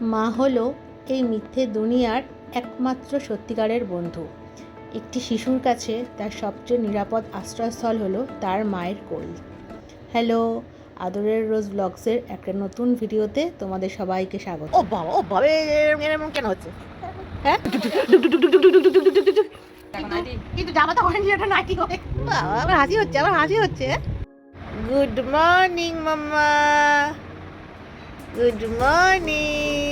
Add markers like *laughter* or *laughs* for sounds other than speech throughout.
মা হলো এই মিথ্যে দুনিয়ার একমাত্র সত্যিকারের বন্ধু। একটি শিশুর কাছে তার সবচেয়ে নিরাপদ আশ্রয়স্থল হলো তার মায়ের কোল। হ্যালো আদরের রোজ ব্লগসের একটা নতুন ভিডিওতে তোমাদের সবাইকে স্বাগত। ও বাবা ও বাবা এরকম কেন হচ্ছে? হ্যাঁ? কিন্তু জামা তো হয়নি ওটা নাকি আমার হাসি হচ্ছে আমার হাসি হচ্ছে। Good morning mamma. Good morning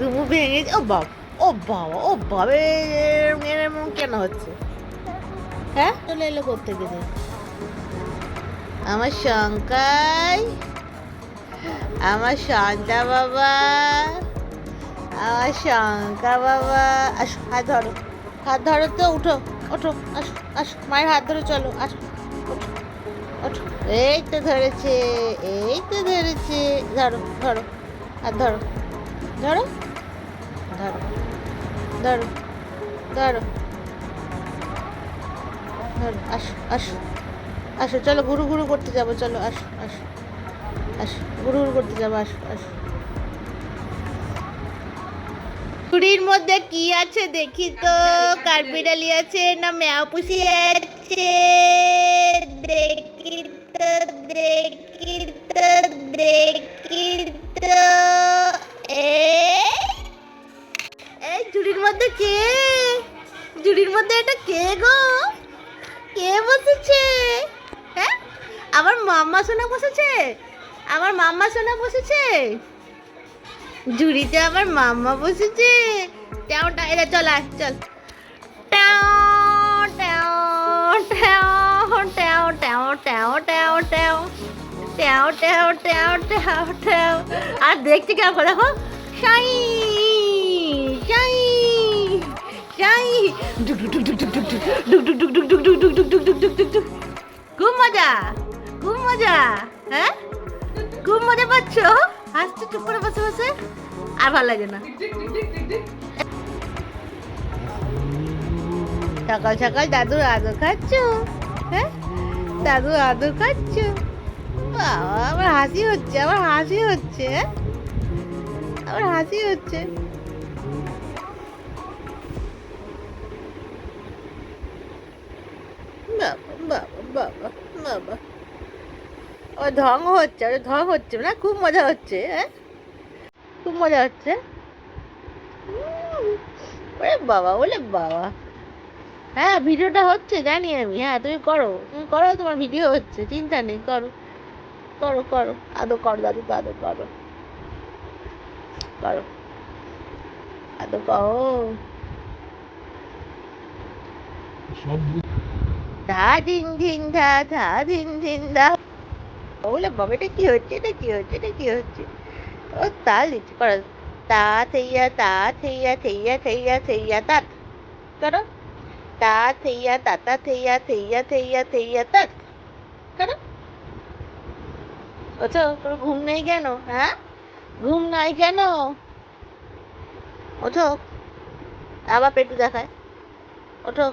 ঘুমু ভেঙে ও বাবা ও বাবা ও বাবে বাবা এরকম কেন হচ্ছে? হ্যাঁ? চলে এলো করতে গেলে আমার শঙ্কাই আমার শান্তা বাবা আমার শঙ্কা বাবা। আসো হাত ধরো হাত ধরো তো উঠো ওঠো আসো আসো মায়ের হাত ধরে চলো আসো ওঠো ওঠো এই তো ধরেছে এই তো ধরেছে ধরো ধরো হাত ধরো ধরো। ধরো ধরো ধরো। ধরো, আসো আসো আসো, চলো ঘুরু ঘুরু করতে যাব, চলো, আসো আসো আসো, ঘুরু ঘুরু করতে যাব, আসো আসো। ঝুড়ির মধ্যে কি আছে দেখি তো? কাঠবিড়ালি আছে না ম্যাও পুষি আছে? দেখি তো দেখি তো, দেখি মধ্যে এটা কে গো কে বসেছে হ্যাঁ আমার মাম্মা সোনা বসেছে আমার মাম্মা সোনা বসেছে ঝুড়িতে আমার মাম্মা বসেছে ট্যাও টা এরা চল আয় চল ট্যাও ট্যাও ট্যাও ট্যাও ট্যাও ট্যাও ট্যাও ট্যাও ট্যাও ট্যাও ট্যাও ট্যাও ট্যাও আর দেখতে কেমন দেখো শাই ডুক খুব মজা খুব মজা হ্যাঁ? খুব মজা পাচ্ছ? হাসছো, চুপ করে বসে বসে? আর ভালো লাগে না। সকাল সকাল দাদুর আদর খাচ্ছ হ্যাঁ? দাদু আদর খাচ্ছ। বাবা, আমার হাসি হচ্ছে, আমার হাসি হচ্ছে হ্যাঁ? আমার হাসি হচ্ছে। বাবা বাবা বাবা ও ঢং হচ্ছে ওর ঢং হচ্ছে, না? খুব মজা হচ্ছে হ্যাঁ? খুব মজা হচ্ছে। ওরে বাবা ওলে বাবা। হ্যাঁ ভিডিওটা হচ্ছে, জানি আমি। হ্যাঁ তুমি করো। তুমি করো, তোমার ভিডিও হচ্ছে, চিন্তা নেই, করো। করো করো। আদো করো, দাদু আদো করো। করো। আদো করো। ধা ধিন ধিন ধা ধা ধিন ধিন ধা বলে বাবা এটা কি হচ্ছে, এটা কি হচ্ছে, এটা কি হচ্ছে? ও তাল দিচ্ছে করো তা, থেইয়া তা, থেইয়া থেইয়া থেইয়া থেইয়া তাত করো তা, থেইয়া তাতা থেইয়া থেইয়া থেইয়া থেইয়া তাত করো ওঠো তোর ঘুম নেই কেন? হ্যাঁ? ঘুম নাই কেন? ওঠো। আবার পেটু দেখায়। ওঠো।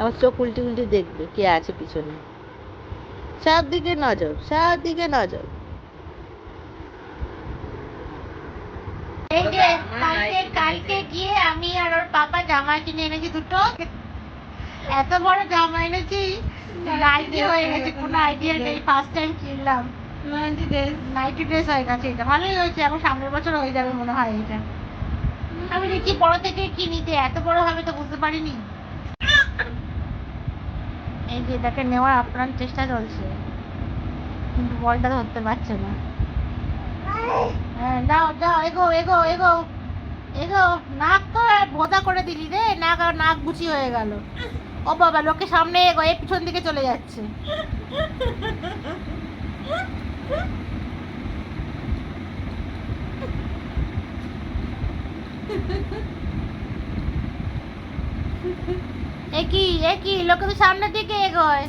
আমার চোখ উল্টে উল্টে দেখবে কে আছে পিছনে। সব দিকে নজর সব দিকে নজর। এই যে কালকে কালকে গিয়ে আমি আর ওর পাপা জামা কিনে এনেছি দুটো। এত বড় জামা এনেছি নাইটি হয়ে গেছে কোনো আইডিয়া নেই ফার্স্ট টাইম কিনলাম। নাইটি ড্রেস হয়ে গেছে এটা। ভালোই হয়েছে এখন সামনের বছর হয়ে যাবে মনে হয় এটা। আমি দেখি বড় থেকে কিনিতে এত বড় হবে তো বুঝতে পারিনি। এই যে এটাকে নেওয়ার আপ্রাণ চেষ্টা চলছে। কিন্তু বলটা ধরতে পারছে না। হ্যাঁ যাও যাও এগো এগো এগো এগো, নাক তো ভোদা করে দিলি রে, নাক আর নাক গুছি হয়ে গেল। ও বাবা, লোকে সামনে এগো, এ পিছন দিকে চলে যাচ্ছে। *laughs* একই একই লোকে তো সামনের দিকে এগোয়।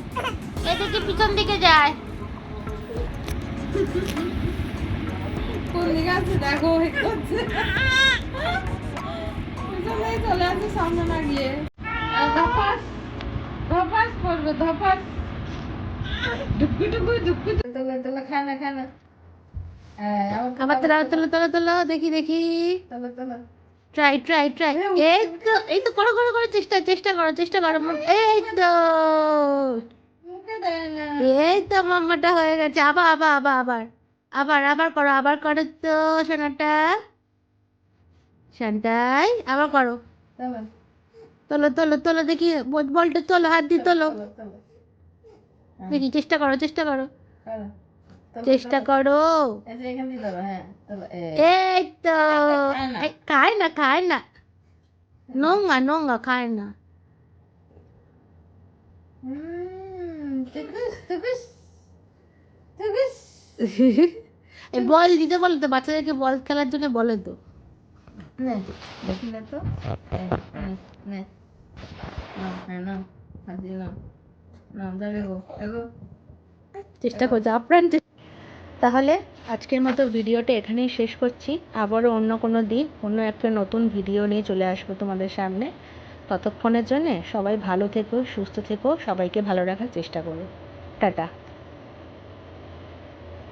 এদিকে পিছন দিকে যায়। কোন দিকে আছে? দেখো চলে আসে সামনে না গিয়ে। ধপাস ধপাস করবে ধপাস। ডুকু ডুকু ডুকু তোলে তোলে খায় না খায় না হ্যাঁ, আবার তোলো। তোলো তোলো তোলো দেখি দেখি। তোলো তোলো। ট্রাই ট্রাই ট্রাই এই তো এই তো করো করো করো চেষ্টা চেষ্টা করো চেষ্টা করো এই তো। এই তো মাম্মাটা হয়ে গেছে। আবার আবার আবার আবার। আবার আবার করো আবার করো তো সোনাটা। শান্তাই আবার করো। তোলো তোলো তোলো দেখি বলটা তোলো হাত দিয়ে তোলো। দেখি চেষ্টা করো চেষ্টা করো। তোলো, চেষ্টা। করো। এই তো খায় না। খায় না না নোংা খায় না এই বল দিতে বলো তো বাচ্চাদেরকে বল খেলার জন্য বলে তো। চেষ্টা করছে আপ্রাণ চেষ্টা তাহলে আজকের মতো ভিডিওটা এখানেই শেষ করছি। আবারও অন্য কোনো দিন, অন্য একটা নতুন ভিডিও নিয়ে চলে আসব তোমাদের সামনে। ততক্ষণের জন্যে সবাই ভালো থেকো, সুস্থ থেকো, সবাইকে ভালো রাখার চেষ্টা করো। টাটা।